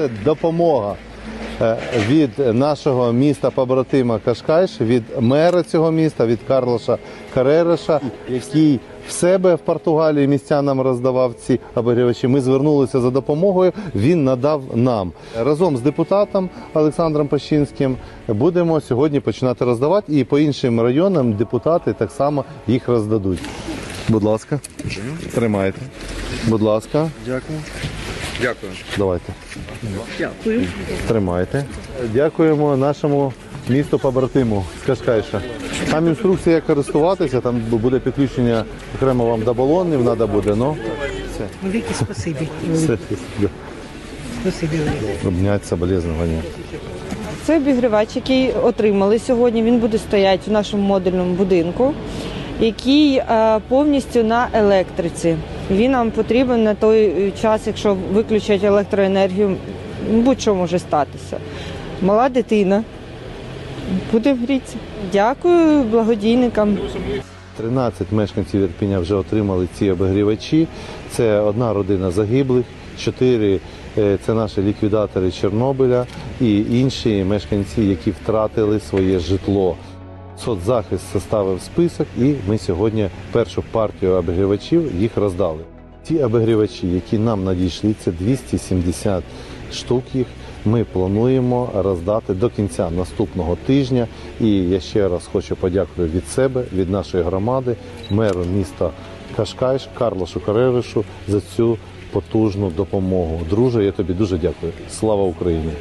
Це допомога е, від нашого міста побратима Кашкайш, від мера цього міста, від Карлоша Каререша, який в себе в Португалії містянам роздавав ці обігрівачі. Ми звернулися за допомогою. Він надав нам разом з депутатом Олександром Пащинським. Будемо сьогодні починати роздавати, і по іншим районам депутати так само їх роздадуть. Будь ласка, тримайте. Будь ласка, Дякую. Дякую. давайте. Тримайте. Дякуємо нашому місту побратиму з Кашкайша. Там інструкція, як користуватися, там буде підключення окремо вам до балонів, треба буде, ну все. Велике спасибі. все. Спасибі велике. Обнять. Це обігрівач, який отримали сьогодні. Він буде стояти у нашому модульному будинку, який е, повністю на електриці. Він нам потрібен на той час, якщо виключать електроенергію, будь-що може статися. Мала дитина буде грітися. Дякую благодійникам. 13 мешканців Ірпіня вже отримали ці обігрівачі. Це одна родина загиблих, чотири е, це наші ліквідатори Чорнобиля і інші мешканці, які втратили своє житло. Соцзахист составив список, і ми сьогодні першу партію обігрівачів їх роздали. Ті обігрівачі, які нам надійшли, це 270 штук їх. Ми плануємо роздати до кінця наступного тижня. І я ще раз хочу подякувати від себе, від нашої громади, меру міста Кашкайш, Карлошу Кареришу за цю потужну допомогу. Друже, я тобі дуже дякую. Слава Україні!